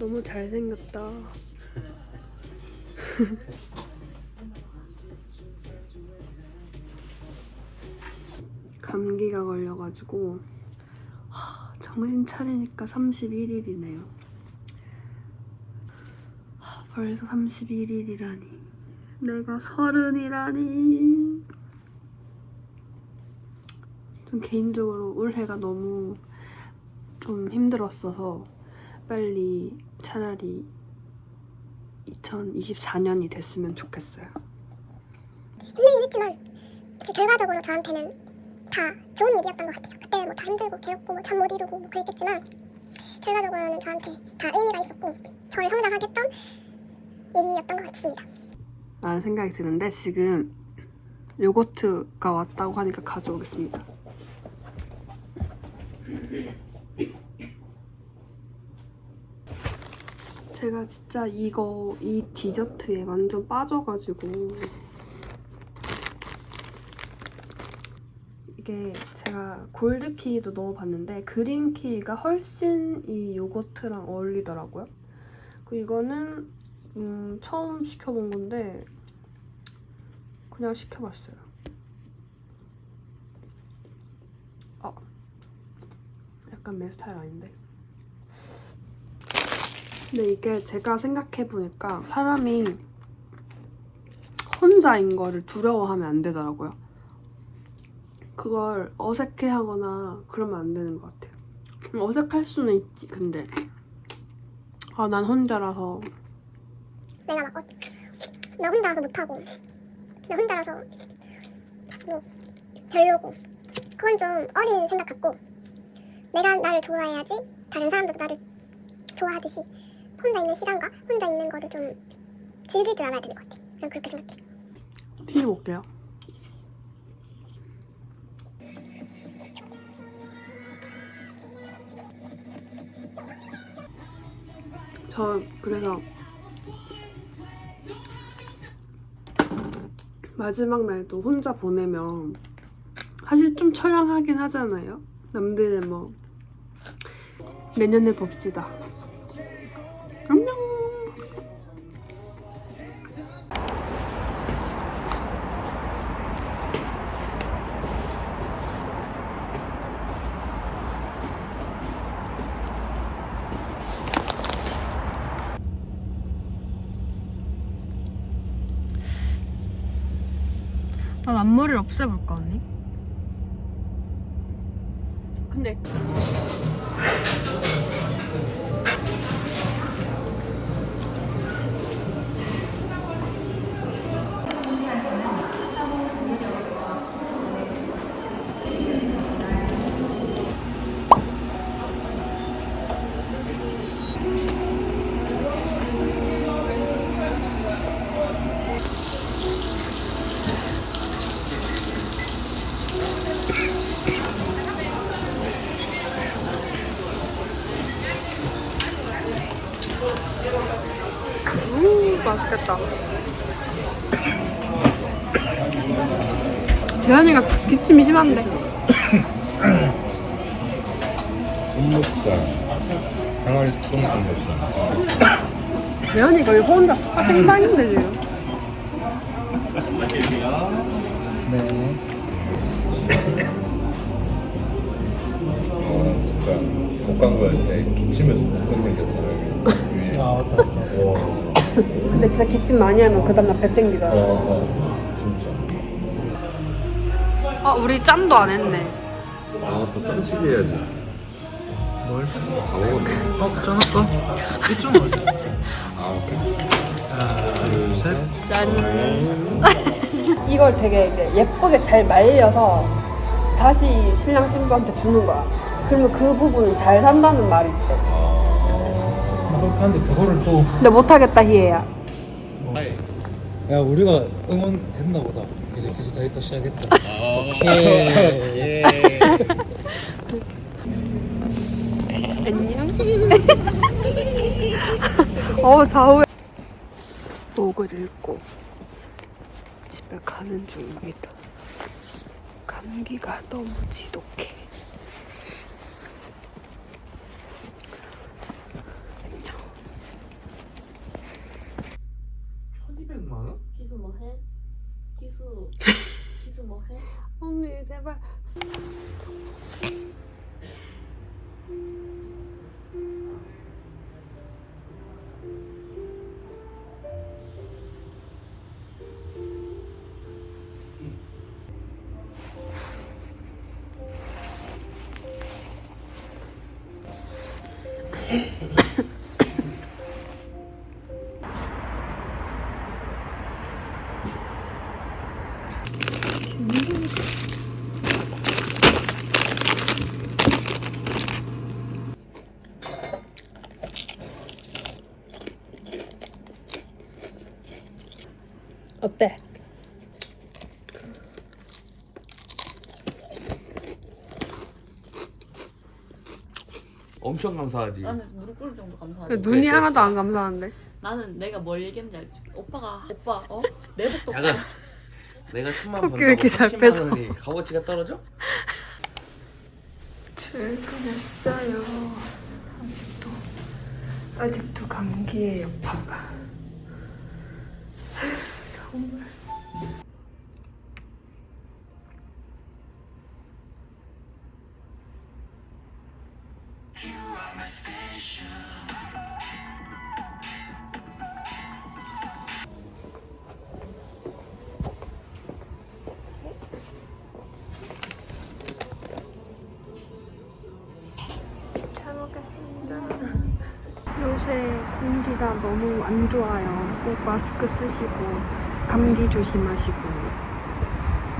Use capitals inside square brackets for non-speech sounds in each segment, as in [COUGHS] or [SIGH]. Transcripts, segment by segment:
너무 잘생겼다. [LAUGHS] 감기가 걸려가지고 하, 정신 차리니까 31일이네요. 벌써 31일이라니. 내가 서른이라니. 전 개인적으로 올해가 너무 좀 힘들었어서 빨리 차라리 2024년이 됐으면 좋겠어요. 힘들긴 했지만 그 결과적으로 저한테는 다 좋은 일이었던 것 같아요. 그때는 뭐 다 힘들고 괴롭고 잠 못 이루고 뭐 그랬겠지만 결과적으로는 저한테 다 의미가 있었고 저를 성장하게 했던 일이었던 것 같습니다. 라는 생각이 드는데 지금 요거트가 왔다고 하니까 가져오겠습니다. 제가 진짜 이거 이 디저트에 완전 빠져가지고 이게 제가 골드키도 넣어봤는데 그린키가 훨씬 이 요거트랑 어울리더라고요. 그리고 이거는 음, 처음 시켜본 건데 그냥 시켜봤어요. 아, 약간 내 스타일 아닌데. 근데 이게 제가 생각해 보니까 사람이 혼자인 거를 두려워하면 안 되더라고요. 그걸 어색해하거나 그러면 안 되는 것 같아요. 어색할 수는 있지, 근데 아, 난 혼자라서 내가 막 어, 나 혼자라서 못하고 나 혼자라서 뭐 별로고 그건 좀 어린 생각 같고 내가 나를 좋아해야지 다른 사람들도 나를 좋아하듯이 혼자 있는 시간과 혼자 있는 거를 좀 즐길 줄 알아야 되는 것 같아. 난 그렇게 생각해. 튀겨 볼게요. 저 그래서 마지막 날도 혼자 보내면 사실 좀 처량하긴 하잖아요. 남들은 뭐 내년에 봅시다. 앞머리를 없애볼까 언니? 맛있겠다. 재현이가 기침이 심한데. 삼겹살 항아리 숙성 삼겹살 재현이가 여기 혼자 아, 생방인데 지금. 네 어, 진짜 복광고 할때 기침해서 못 끊는겼어 위에 아 맞다 맞다 와, 근데 진짜 기침 많이 하면 그 다음날 배 어, 땡기잖아. 어, 진짜 아 우리 짠도 안 했네. 아 또 짠치기 해야지 뭘? 다 먹었네 어? 짠할까? 이쪽 뭐지? 아 오케이 하나 둘 셋 짠. [LAUGHS] 이걸 되게 이제 예쁘게 잘 말려서 다시 신랑 신부한테 주는 거야. 그러면 그 부분은 잘 산다는 말이 있대. 아, 하는데 그거를 또 근데 못하겠다 희애야. 야 우리가 응원 됐나 보다 이제 계속 다이어트 시작했다 오케이 안녕. [LAUGHS] 어 좌우에 목을 읽고 집에 가는 중입니다. 감기가 너무 지독해. 어때? 엄청 감사하지. 나는 무릎 꿇을 정도 감사하지. 눈이 하나도 안 감사한데. 나는 내가 뭘 얘기했는지 알지? 오빠가 오빠 어? 내 복도 야가 내가 천만 토끼 왜 이렇게 잘 30만 뺏어? 원이 값어치가 떨어져? 출근했어요. 아직도 아직도 감기의 여파가. 잘 먹겠습니다. 요새 공기가 너무 안 좋아요. 꼭 마스크 쓰시고 감기 조심하시고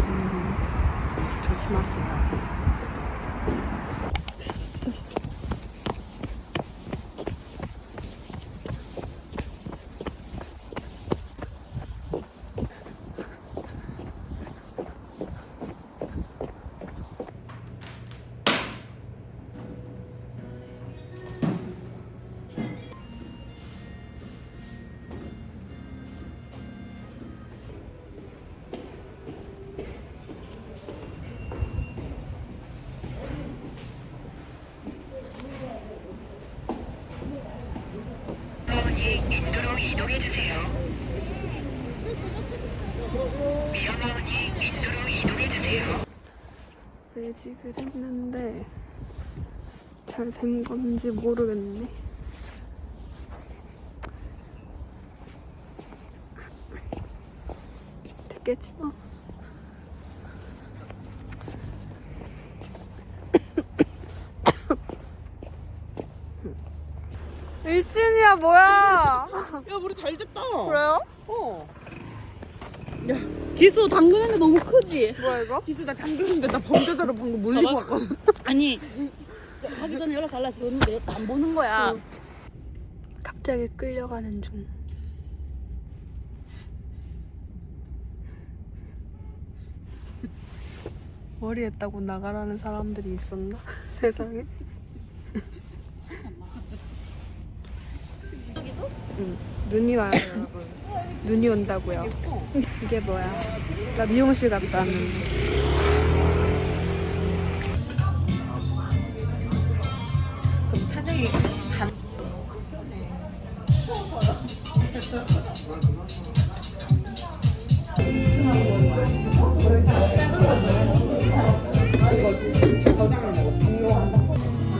음, 조심하세요. 매직을 했는데 잘 된 건지 모르겠네. 됐겠지 뭐. [COUGHS] 일진이야 뭐야? 야 우리 잘 됐다. 그래요? 어. 기수 당근은 게 너무 크지? 뭐야 이거? 기수 나 당근인데 나 범죄자로 방금 몰리고. 왔거든. 아니 하기 전에 연락 달라 줬는데 안 보는 거야. 갑자기 끌려가는 중. 머리 했다고 나가라는 사람들이 있었나? [LAUGHS] 세상에. 응. 눈이 와요, 여러분. 눈이 온다고요. 이게 뭐야? 나 미용실 갔다 왔는데. 그럼 차정이 간.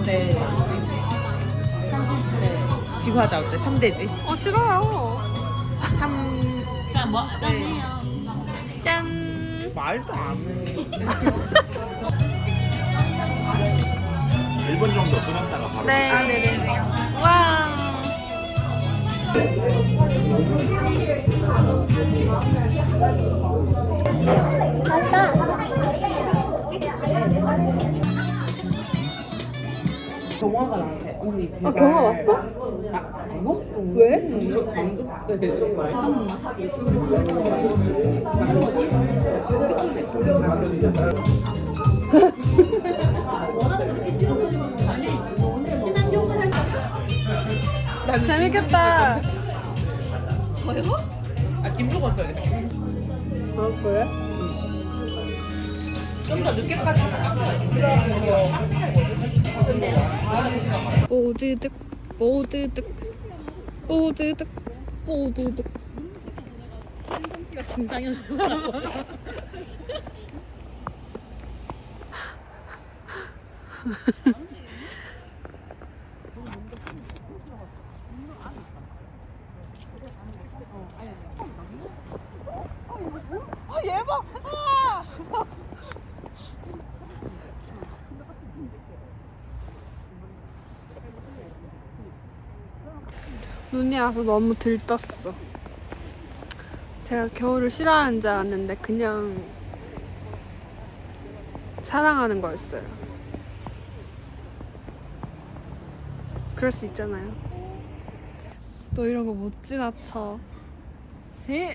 네. 지구하자 어때? 3대지? 어, 싫어요. 3뭐 짠해요. 짠. 말도 안 해. 1분 정도 끓였다가 바로 네. 아 네네네. 와. 경화가 나한테 언니 제발. 아, 경화 왔어? 아, 안 왔어. 왜? 장조 장조 때. 재밌겠다. 저요? 아 김종원 써야겠다. 아, 그래? 좀 더 늦게까지 오드득, 오드득, 오드득. 뽀드득. 생성씨가 김상현 씨라고. 아 얘봐. 아! 눈이 와서 너무 들떴어. 제가 겨울을 싫어하는 줄 알았는데 그냥 사랑하는 거였어요. 그럴 수 있잖아요. 너 이런 거 못 지나쳐. 에?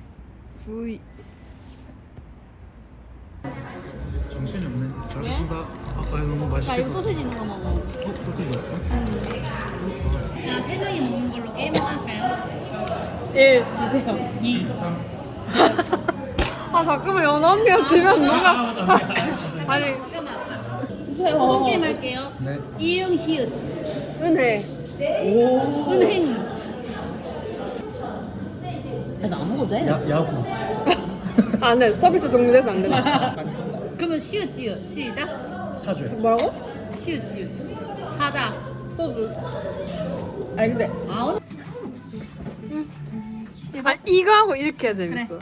부이. 정신이 없네. 잘 먹습니다. 아, 아 너무 나 맛있겠어. 이거 소세지 있는 거 먹어. 어, 소세지 없어? 자, 세 명이 먹는 걸로 게임을 할까요? 1. 주세요. 2. 아 잠깐만 연아 언니가 지면 누가 [LAUGHS] 아니 잠깐만. 주세요. 무슨 게임 할게요? 네. 이응, 히읗. 은혜 오. 은행. 나안 먹어도 돼? 야, 야구. 안돼 서비스 종료돼서 안 된다 [LAUGHS] 그러면 시읒, 지읒. 시작. 사주야. 뭐라고? 시읒, 지읒. 사자. 소주 아니 근데 아웃. 아 이거 하고 이렇게 해야 재밌어